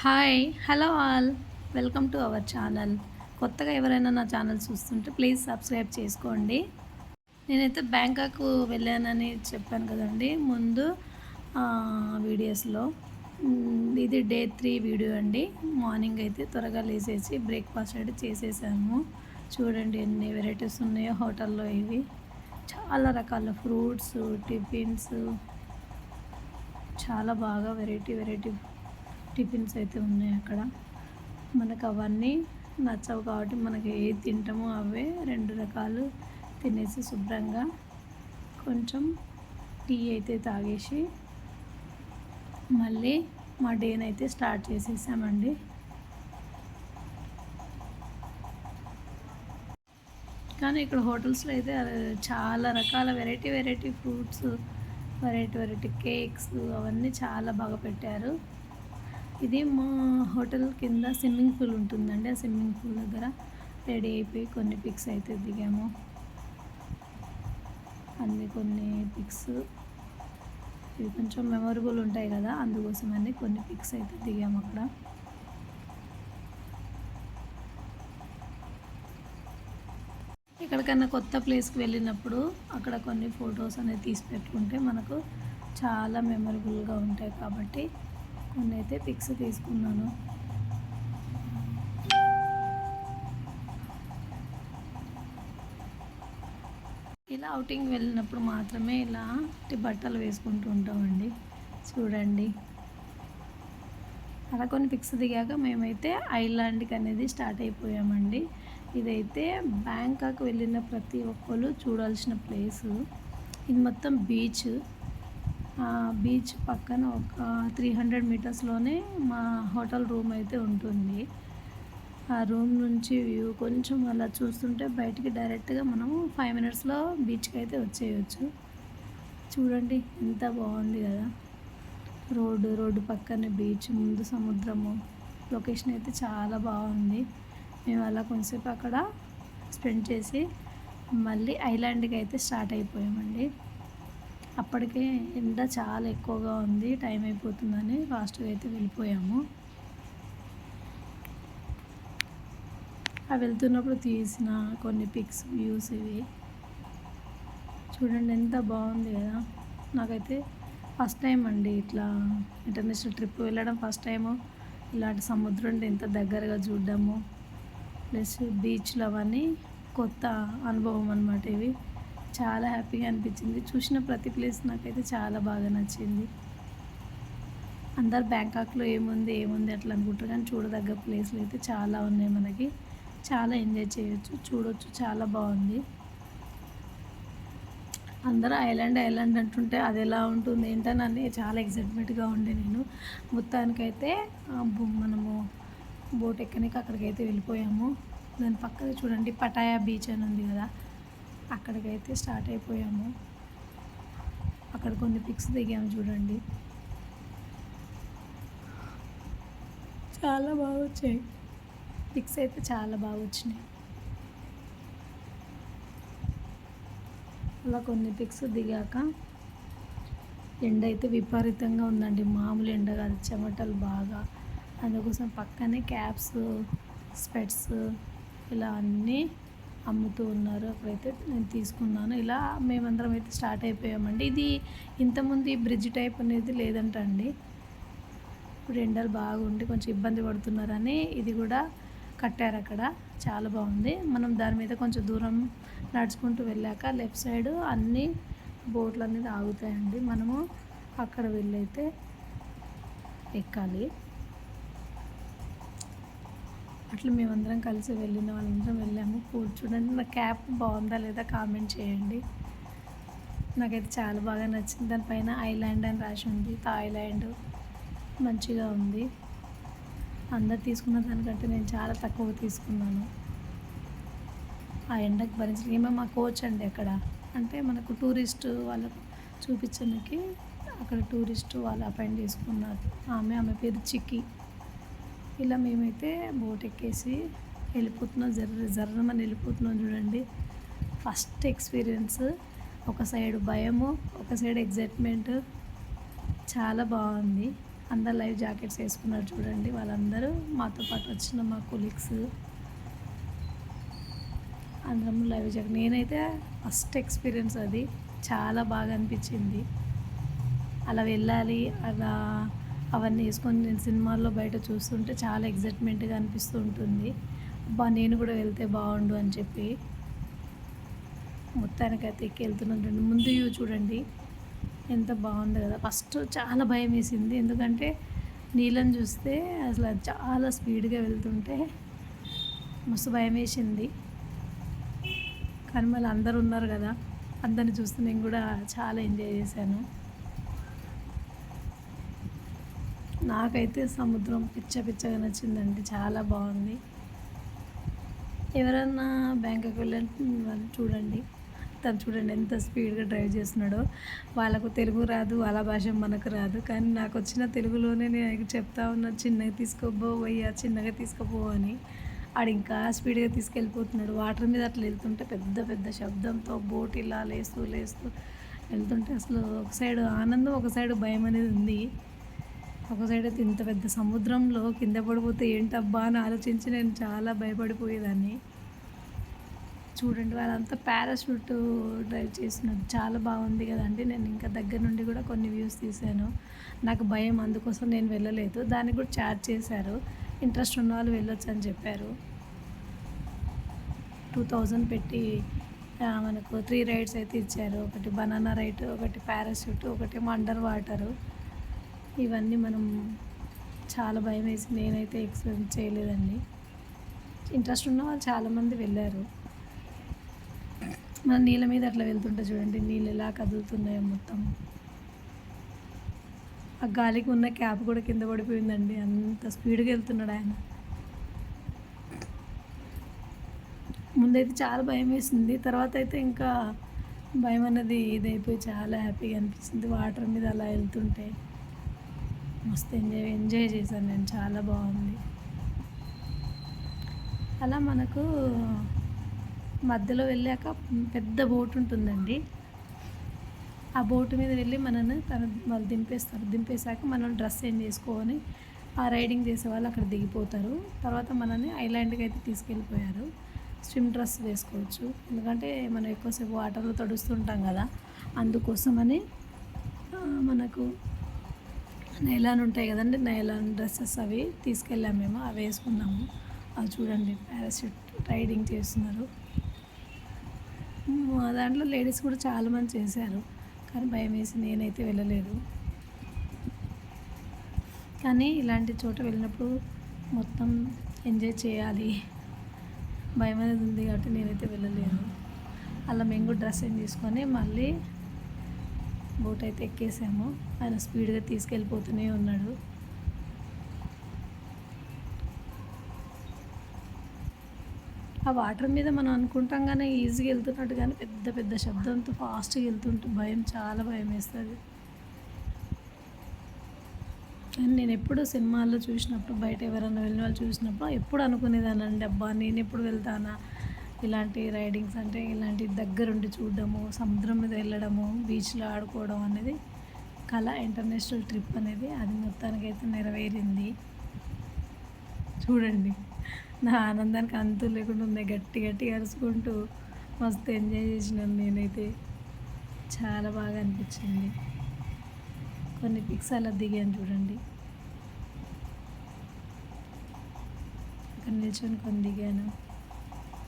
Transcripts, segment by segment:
Hi hello all welcome to our channel కొత్తగా ఎవరైనా నా ఛానల్ చూస్తుంటే ప్లీజ్ సబ్స్క్రైబ్ చేసుకోండి. నేనైతే బ్యాంకాక్ వెళ్ళానని చెప్పాను కదండి. ముందు వీడియోస్లో ఇది డే త్రీ వీడియో అండి. మార్నింగ్ అయితే త్వరగా లేసేసి బ్రేక్ఫాస్ట్ అయితే చేసేసాము. చూడండి ఎన్ని వెరైటీస్ ఉన్నాయో హోటల్లో ఇవి. చాలా రకాల ఫ్రూట్స్ టిఫిన్స్ చాలా బాగా వెరైటీ వెరైటీ టిఫిన్స్ అయితే ఉన్నాయి అక్కడ. మనకు అవన్నీ నచ్చవు కాబట్టి మనకి ఏది తింటామో అవే రెండు రకాలు తినేసి శుభ్రంగా కొంచెం టీ అయితే తాగేసి మళ్ళీ మా డేనైతే స్టార్ట్ చేసేసామండి. కానీ ఇక్కడ హోటల్స్లో అయితే చాలా రకాల variety variety fruits variety variety cakes అవన్నీ చాలా బాగా పెట్టారు. ఇది మా హోటల్ కింద స్విమ్మింగ్ పూల్ ఉంటుందండి. ఆ స్విమ్మింగ్ పూల్ దగ్గర రెడీ అయిపోయి కొన్ని పిక్స్ అయితే దిగాము. అన్ని కొన్ని పిక్స్. ఇవి కొంచెం మెమొరబుల్ ఉంటాయి కదా అందుకోసమని కొన్ని పిక్స్ అయితే దిగాము అక్కడ. ఎక్కడికైనా కొత్త ప్లేస్కి వెళ్ళినప్పుడు అక్కడ కొన్ని ఫొటోస్ అనేది తీసి పెట్టుకుంటే మనకు చాలా మెమొరబుల్గా ఉంటాయి కాబట్టి కొన్ని అయితే పిక్స్ తీసుకున్నాను. ఇలా అవుటింగ్ వెళ్ళినప్పుడు మాత్రమే ఇలాంటి బట్టలు వేసుకుంటూ ఉంటామండి. చూడండి. అలా కొన్ని పిక్స్ దిగాక మేమైతే ఐలాండ్కి అనేది స్టార్ట్ అయిపోయామండి. ఇదైతే బ్యాంకాక్ వెళ్ళిన ప్రతి ఒక్కరు చూడాల్సిన ప్లేసు. ఇది మొత్తం బీచ్. బీచ్ పక్కన ఒక త్రీ హండ్రెడ్ మీటర్స్లోనే మా హోటల్ రూమ్ అయితే ఉంటుంది. ఆ రూమ్ నుంచి వ్యూ కొంచెం అలా చూస్తుంటే బయటికి డైరెక్ట్గా మనము ఫైవ్ మినిట్స్లో బీచ్కి అయితే వచ్చేయచ్చు. చూడండి ఎంత బాగుంది కదా. రోడ్డు రోడ్డు పక్కనే బీచ్ ముందు సముద్రము. లొకేషన్ అయితే చాలా బాగుంది. మేము అలా కొంతసేపు అక్కడ స్పెండ్ చేసి మళ్ళీ ఐలాండ్కి అయితే స్టార్ట్ అయిపోయామండి. అప్పటికే ఎండ చాలా ఎక్కువగా ఉంది టైం అయిపోతుందని ఫాస్ట్గా అయితే వెళ్ళిపోయాము. ఆ వెళ్తున్నప్పుడు తీసిన కొన్ని పిక్స్ వ్యూస్ ఇవి. చూడండి ఎంత బాగుంది కదా. నాకైతే ఫస్ట్ టైం అండి ఇట్లా ఇంటర్నేషనల్ ట్రిప్ వెళ్ళడం ఫస్ట్ టైము. ఇలాంటి సముద్రం అంటే ఎంత దగ్గరగా చూడడము. ప్లస్ బీచ్లు అవన్నీ కొత్త అనుభవం అనమాట ఇవి. చాలా హ్యాపీగా అనిపించింది. చూసిన ప్రతి ప్లేస్ నాకైతే చాలా బాగా నచ్చింది. అందరు బ్యాంకాక్లో ఏముంది ఏముంది అట్లా అనుకుంటారు కానీ చూడదగ్గ ప్లేస్లు అయితే చాలా ఉన్నాయి మనకి. చాలా ఎంజాయ్ చేయొచ్చు చూడొచ్చు చాలా బాగుంది. అందరూ ఐలాండ్ ఐలాండ్ అంటుంటే అది ఎలా ఉంటుంది ఏంటని చాలా ఎగ్జైట్మెంట్గా ఉండే నేను. మొత్తానికైతే మనము బోట్ ఎక్కనికి అక్కడికైతే వెళ్ళిపోయాము. దాని పక్కన చూడండి పటాయా బీచ్ అని ఉంది కదా. అక్కడికైతే స్టార్ట్ అయిపోయాము. అక్కడ కొన్ని పిక్స్ దిగాము చూడండి. చాలా బాగా వచ్చాయి. పిక్స్ అయితే చాలా బాగా వచ్చినాయి. అలా కొన్ని పిక్స్ దిగాక ఎండ అయితే విపరీతంగా ఉందండి. మామూలు ఎండ కాదు చెమటలు బాగా. అందుకోసం పక్కనే క్యాప్స్ స్పెట్స్ ఇలా అన్నీ అమ్ముతూ ఉన్నారు. అక్కడైతే నేను తీసుకున్నాను. ఇలా మేమందరం అయితే స్టార్ట్ అయిపోయామండి. ఇది ఇంతకుముందు ఈ బ్రిడ్జ్ టైప్ అనేది లేదంట అండి ఇప్పుడు ఎండలు బాగుండి కొంచెం ఇబ్బంది పడుతున్నారని ఇది కూడా కట్టారు అక్కడ. చాలా బాగుంది. మనం దాని మీద కొంచెం దూరం నడుచుకుంటూ వెళ్ళాక లెఫ్ట్ సైడ్ అన్ని బోట్లు అనేది ఆగుతాయండి. మనము అక్కడ వెళ్ళైతే ఎక్కాలి. అట్లా మేమందరం కలిసి వెళ్ళిన వాళ్ళందరం వెళ్ళాము. కూర్చోడానికి చూడండి నా క్యాప్ బాగుందా లేదా కామెంట్ చేయండి. నాకైతే చాలా బాగా నచ్చింది. దానిపైన ఐలాండ్ అని రాసి ఉంది. థాయిలాండ్ మంచిగా ఉంది. అందరు తీసుకున్న దానికంటే నేను చాలా తక్కువ తీసుకున్నాను. ఆ ఎండకు భరించిన ఏమో మా కోచ్ అండి అక్కడ. అంటే మనకు టూరిస్ట్ వాళ్ళకు చూపించడానికి అక్కడ టూరిస్ట్ వాళ్ళు అపాయింట్ చేసుకున్నారు. ఆమె ఆమె పేరు చిక్కి. ఇలా మేమైతే బోట్ ఎక్కేసి వెళ్ళిపోతున్నాం. జర్ర జర్రమని వెళ్ళిపోతున్నాం చూడండి. ఫస్ట్ ఎక్స్పీరియన్స్ ఒక సైడ్ భయము ఒక సైడ్ ఎగ్జైట్మెంట్ చాలా బాగుంది. అందరు లైవ్ జాకెట్స్ వేసుకున్నారు చూడండి. వాళ్ళందరూ మాతో పాటు వచ్చిన మా కొలీగ్స్ అందరం లైవ్ జాకెట్ నేనైతే ఫస్ట్ ఎక్స్పీరియన్స్ అది. చాలా బాగా అనిపించింది. అలా వెళ్ళాలి అలా అవన్నీ వేసుకొని నేను సినిమాల్లో బయట చూస్తుంటే చాలా ఎగ్జైట్మెంట్గా అనిపిస్తూ ఉంటుంది. అబ్బా నేను కూడా వెళ్తే బాగుండు అని చెప్పి మొత్తానికైతే ఎక్కి వెళ్తున్నాను. ముందు వ్యూ చూడండి. ఎంత బాగుంది కదా. ఫస్ట్ చాలా భయం వేసింది. ఎందుకంటే నీళ్ళని చూస్తే అసలు అది చాలా స్పీడ్గా వెళ్తుంటే మస్తు భయం వేసింది. కానీ మళ్ళీ అందరు ఉన్నారు కదా. అందరిని చూస్తే నేను కూడా చాలా ఎంజాయ్ చేశాను. నాకైతే సముద్రం పిచ్చ పిచ్చగా నచ్చిందండి. చాలా బాగుంది. ఎవరన్నా బ్యాంకాక్ వెళ్ళండి వాళ్ళు చూడండి. తను చూడండి ఎంత స్పీడ్గా డ్రైవ్ చేస్తున్నాడో. వాళ్ళకు తెలుగు రాదు వాళ్ళ భాష మనకు రాదు. కానీ నాకు వచ్చిన తెలుగులోనే నేను చెప్తా ఉన్నా చిన్నగా తీసుకోబో పోయ్యా చిన్నగా తీసుకోబో అని. ఆడు ఇంకా స్పీడ్గా తీసుకెళ్ళిపోతున్నాడు. వాటర్ మీద అట్లా వెళ్తుంటే పెద్ద పెద్ద శబ్దంతో బోట్ ఇలా లేస్తూ లేస్తూ వెళ్తుంటే అసలు ఒక సైడ్ ఆనందం ఒక సైడ్ భయం అనేది ఉంది. ఒక సైడ్ అయితే ఇంత పెద్ద సముద్రంలో కింద పడిపోతే ఏంటబ్బా అని ఆలోచించి నేను చాలా భయపడిపోయేదాన్ని. చూడండి వాళ్ళంతా పారాషూట్ డ్రైవ్ చేస్తున్నారు. చాలా బాగుంది కదండి. నేను ఇంకా దగ్గర నుండి కూడా కొన్ని వ్యూస్ తీశాను. నాకు భయం అందుకోసం నేను వెళ్ళలేదు. దానికి కూడా ఛార్జ్ చేశారు. ఇంట్రెస్ట్ ఉన్న వాళ్ళు వెళ్ళొచ్చు అని చెప్పారు. టూ థౌజండ్ పెట్టి మనకు త్రీ రైడ్స్ అయితే ఇచ్చారు. ఒకటి బనానా రైడ్ ఒకటి పారాషూట్ ఒకటి అండర్ వాటరు ఇవన్నీ మనం చాలా భయం వేసి నేనైతే ఎక్స్పీరియన్స్ చేయలేదండి. ఇంట్రెస్ట్ ఉన్న వాళ్ళు చాలామంది వెళ్ళారు. మన నీళ్ళ మీద అట్లా వెళ్తుంటే చూడండి నీళ్ళు ఎలా కదులుతున్నాయో మొత్తం. ఆ గాలికి ఉన్న క్యాప్ కూడా కింద పడిపోయిందండి. అంత స్పీడ్గా వెళ్తున్నాడు ఆయన. ముందైతే చాలా భయం వేసింది. తర్వాత అయితే ఇంకా భయం అన్నది ఇదైపోయి చాలా హ్యాపీగా అనిపించింది వాటర్ మీద అలా వెళ్తుంటే. మస్తు ఎంజాయ్ ఎంజాయ్ చేశాను నేను. చాలా బాగుంది. అలా మనకు మధ్యలో వెళ్ళాక పెద్ద బోట్ ఉంటుందండి. ఆ బోటు మీద వెళ్ళి మనల్ని తన వాళ్ళు దింపేస్తారు. దింపేశాక మనం డ్రెస్ చేంజ్ చేసుకొని ఆ రైడింగ్ చేసే వాళ్ళు అక్కడ దిగిపోతారు. తర్వాత మనల్ని ఐలాండ్కి అయితే తీసుకెళ్ళిపోయారు. స్విమ్ డ్రెస్ వేసుకోవచ్చు. ఎందుకంటే మనం ఎక్కువసేపు వాటర్లో తడుస్తుంటాం కదా. అందుకోసమని మనకు నైలాన్ ఉంటాయి కదండి నైలాన్ డ్రెస్సెస్ అవి తీసుకెళ్ళాము మేము అవి వేసుకున్నాము. అవి చూడండి పారాషూట్ రైడింగ్ చేస్తున్నారు. మా దాంట్లో లేడీస్ కూడా చాలామంది చేశారు కానీ భయం వేసి నేనైతే వెళ్ళలేదు. కానీ ఇలాంటి చోట వెళ్ళినప్పుడు మొత్తం ఎంజాయ్ చేయాలి. భయం అనేది ఉంది కాబట్టి నేనైతే వెళ్ళలేదు. అలా మేము కూడా డ్రెస్ ఏం తీసుకొని మళ్ళీ బోట్ అయితే ఎక్కేసాము. ఆయన స్పీడ్గా తీసుకెళ్ళిపోతూనే ఉన్నాడు. ఆ వాటర్ మీద మనం అనుకుంటాం కానీ ఈజీగా వెళ్తున్నట్టు కానీ పెద్ద పెద్ద శబ్దంతో ఫాస్ట్గా వెళ్తుంటే భయం చాలా భయం వేస్తుంది. కానీ నేను ఎప్పుడు సినిమాల్లో చూసినప్పుడు బయట ఎవరైనా వెళ్ళిన వాళ్ళు చూసినప్పుడు ఎప్పుడు అనుకునేదానండి అబ్బా నేను ఎప్పుడు వెళ్తానా? ఇలాంటి రైడింగ్స్ అంటే ఇలాంటి దగ్గరుండి చూడడము సముద్రం మీద వెళ్ళడము బీచ్లో ఆడుకోవడం అనేది కళ ఇంటర్నేషనల్ ట్రిప్ అనేది అది మొత్తానికైతే నెరవేరింది. చూడండి. నా ఆనందానికి అంతు లేకుండా ఉన్నాయి. గట్టి గట్టి అరుచుకుంటూ మస్తు ఎంజాయ్ చేసినాను నేనైతే. చాలా బాగా అనిపించింది. కొన్ని పిక్స్ అలా దిగాను చూడండి. అక్కడ నిల్చొని కొన్ని దిగాను.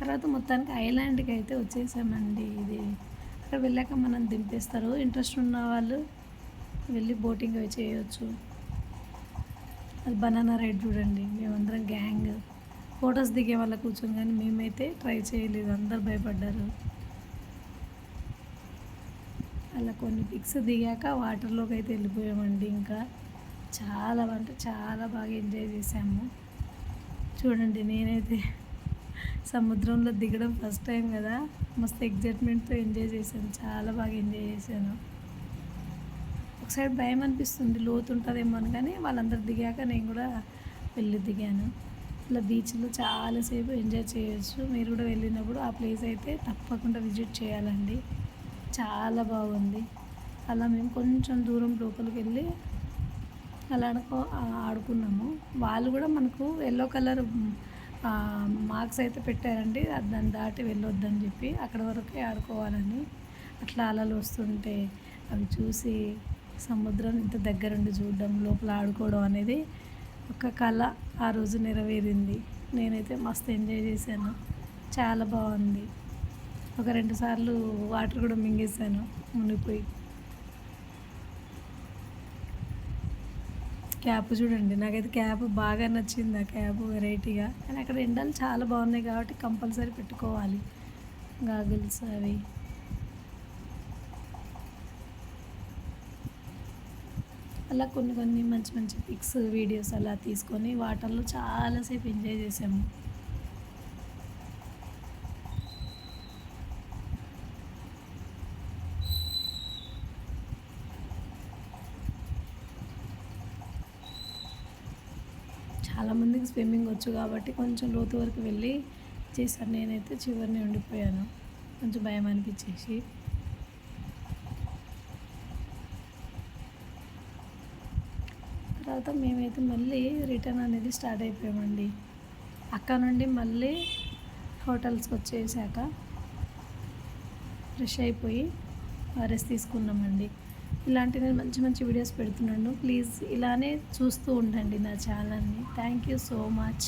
తర్వాత మొత్తానికి ఐలాండ్కి అయితే వచ్చేసామండి ఇది. అక్కడ వెళ్ళాక మనం దింపేస్తారు. ఇంట్రెస్ట్ ఉన్న వాళ్ళు వెళ్ళి బోటింగ్ అవి చేయొచ్చు. అది బనానా రైడ్ చూడండి. మేమందరం గ్యాంగ్. ఫొటోస్ దిగే వాళ్ళ కూర్చొని కానీ మేమైతే ట్రై చేయలేదు. అందరు భయపడ్డారు. అలా కొన్ని పిక్స్ దిగాక వాటర్లోకి అయితే వెళ్ళిపోయామండి ఇంకా. చాలా అంటే చాలా బాగా ఎంజాయ్ చేసాము చూడండి నేనైతే సముద్రంలో దిగడం ఫస్ట్ టైం కదా. మస్తు ఎగ్జైట్మెంట్తో ఎంజాయ్ చేశాను. చాలా బాగా ఎంజాయ్ చేశాను. ఒకసారి భయం అనిపిస్తుంది లోతు ఉంటుందేమో అని. కానీ వాళ్ళందరూ దిగాక నేను కూడా వెళ్ళి దిగాను. ఇలా బీచ్లో చాలాసేపు ఎంజాయ్ చేయొచ్చు. మీరు కూడా వెళ్ళినప్పుడు ఆ ప్లేస్ అయితే తప్పకుండా విజిట్ చేయాలండి. చాలా బాగుంది. అలా మేము కొంచెం దూరం లోపలికి వెళ్ళి అలా ఆడుకో ఆడుకున్నాము. వాళ్ళు కూడా మనకు ఎల్లో కలర్ మార్క్స్ అయితే పెట్టారండి. అది దాన్ని దాటి వెళ్ళొద్దని చెప్పి అక్కడ వరకే ఆడుకోవాలని. అట్లా అలలు వస్తుంటే అవి చూసి సముద్రం ఇంత దగ్గరుండి చూడడం లోపల ఆడుకోవడం అనేది ఒక కళ ఆ రోజు నెరవేరింది. నేనైతే మస్తు ఎంజాయ్ చేశాను. చాలా బాగుంది. ఒక రెండు సార్లు వాటర్ కూడా మింగేశాను మునిగిపోయి. క్యాప్ చూడండి. నాకైతే క్యాప్ బాగా నచ్చింది ఆ క్యాప్ వెరైటీగా. కానీ అక్కడ ఎండలు చాలా బాగున్నాయి కాబట్టి కంపల్సరీ పెట్టుకోవాలి. గాగుల్స్ అవి. అలా కొన్ని కొన్ని మంచి మంచి పిక్స్ వీడియోస్ అలా తీసుకొని వాటర్లో చాలాసేపు ఎంజాయ్ చేసాము. చాలామందికి స్విమ్మింగ్ వచ్చు కాబట్టి కొంచెం లోతు వరకు వెళ్ళి చేశాను. నేనైతే చివరిని ఉండిపోయాను. కొంచెం భయం అనిపించేసి. తర్వాత మేమైతే మళ్ళీ రిటర్న్ అనేది స్టార్ట్ అయిపోయామండి. అక్కడ నుండి మళ్ళీ హోటల్స్కి వచ్చేసాక ఫ్రెష్ అయిపోయి రెస్ట్ తీసుకున్నామండి. ఇలాంటి నేను మంచి మంచి వీడియోస్ పెడుతున్నాను. ప్లీజ్ ఇలానే చూస్తూ ఉండండి నా ఛానల్ని. Thank you so much.